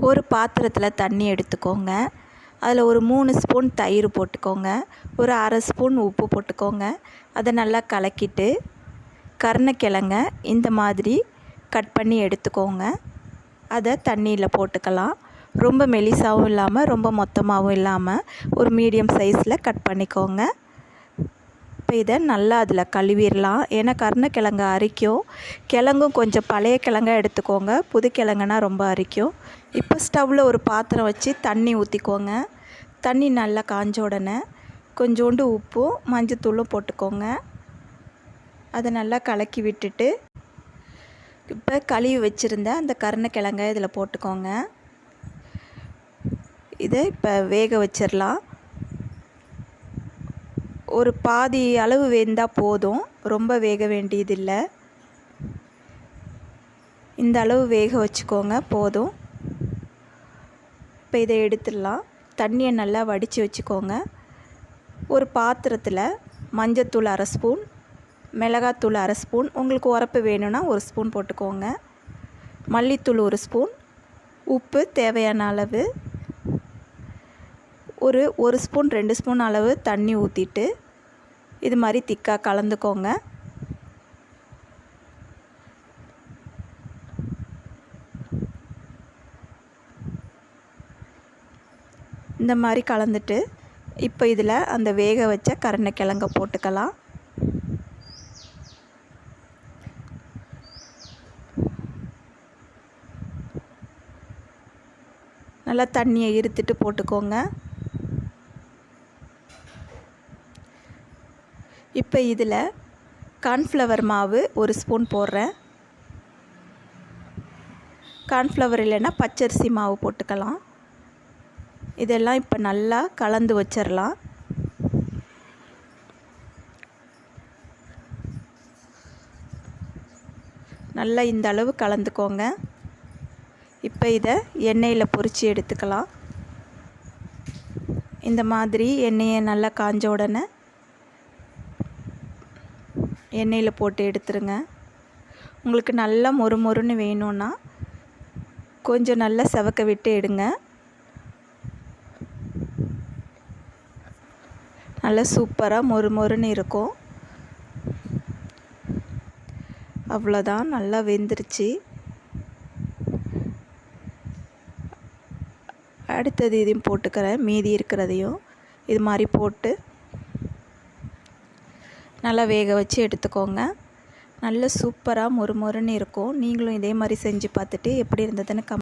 ஒரு பாத்திரத்தில் தண்ணி எடுத்துக்கோங்க. அதில் ஒரு மூணு ஸ்பூன் தயிர் போட்டுக்கோங்க. ஒரு அரை ஸ்பூன் உப்பு போட்டுக்கோங்க. அதை நல்லா கலக்கிட்டு கருணக்கிழங்க இந்த மாதிரி கட் பண்ணி எடுத்துக்கோங்க. அதை தண்ணியில் போட்டுக்கலாம். ரொம்ப மெலிசாவும் இல்லாமல் ரொம்ப மொத்தமாகவும் இல்லாமல் ஒரு மீடியம் சைஸில் கட் பண்ணிக்கோங்க. இப்போ இதை நல்லா அதில் கழுவிடலாம். ஏன்னா கருணக்கிழங்கு அரிக்கும். கிழங்கும் கொஞ்சம் பழைய கிழங்கா எடுத்துக்கோங்க. புது கிழங்குனா ரொம்ப அரிக்கும். இப்போ ஸ்டவ்வில் ஒரு பாத்திரம் வச்சு தண்ணி ஊற்றிக்கோங்க தண்ணி நல்லா காஞ்ச உடனே கொஞ்சோண்டு உப்பும் மஞ்சத்தூளும் போட்டுக்கோங்க. அதை நல்லா கலக்கி விட்டுட்டு இப்போ கழுவி வச்சுருந்த அந்த கருணக்கிழங்க இதில் போட்டுக்கோங்க. இதை இப்போ வேக வச்சிடலாம். ஒரு பாதி அளவு வெந்தால் போதும். ரொம்ப வேக வேண்டியதில்லை. இந்த அளவு வேக வச்சுக்கோங்க போதும். இப்போ இதை எடுத்துடலாம். தண்ணியை நல்லா வடித்து வச்சுக்கோங்க. ஒரு பாத்திரத்தில் மஞ்சத்தூள் அரை ஸ்பூன் மிளகாத்தூள் அரை ஸ்பூன் உங்களுக்கு உரப்பு வேணும்னா ஒரு ஸ்பூன் போட்டுக்கோங்க. மல்லித்தூள் ஒரு ஸ்பூன் உப்பு தேவையான அளவு. ஒரு ஒரு ஸ்பூன் ரெண்டு ஸ்பூன் அளவு தண்ணி ஊற்றிட்டு இது மாதிரி திக்காக கலந்துக்கோங்க. இந்த மாதிரி கலந்துட்டு இப்போ இதில் அந்த வேக வச்ச கருணக்கிழங்க போட்டுக்கலாம். நல்லா தண்ணியை இருத்துட்டு போட்டுக்கோங்க. இப்போ இதில் கார்ன்ஃப்ளவர் மாவு ஒரு ஸ்பூன் போடுறேன். கார்ன்ஃப்ளவர் இல்லைன்னா பச்சரிசி மாவு போட்டுக்கலாம். இதெல்லாம் இப்போ நல்லா கலந்து வச்சிடலாம். நல்லா இந்த அளவு கலந்துக்கோங்க. இப்போ இதை எண்ணெயில் பொரித்து எடுத்துக்கலாம். இந்த மாதிரி எண்ணெயை நல்லா காஞ்ச உடனே எண்ணெயில் போட்டு எடுத்துருங்க. உங்களுக்கு நல்லா மொறு மொறுன்னு வேணும்னா கொஞ்சம் நல்லா செவக்க விட்டு எடுங்க. நல்லா சூப்பராக மொறு மொறுன்னு இருக்கும். அவ்வளோதான் நல்லா வெந்துருச்சு. அடுத்தது இதையும் போட்டுக்கிறேன். மீதி இருக்கிறதையும் இது மாதிரி போட்டு நல்லா வேக வச்சு எடுத்துக்கோங்க. நல்ல சூப்பராக மொறு மொறுன்னு இருக்கும். நீங்களும் இதே மாதிரி செஞ்சு பார்த்துட்டு எப்படி இருந்ததுன்னு கம்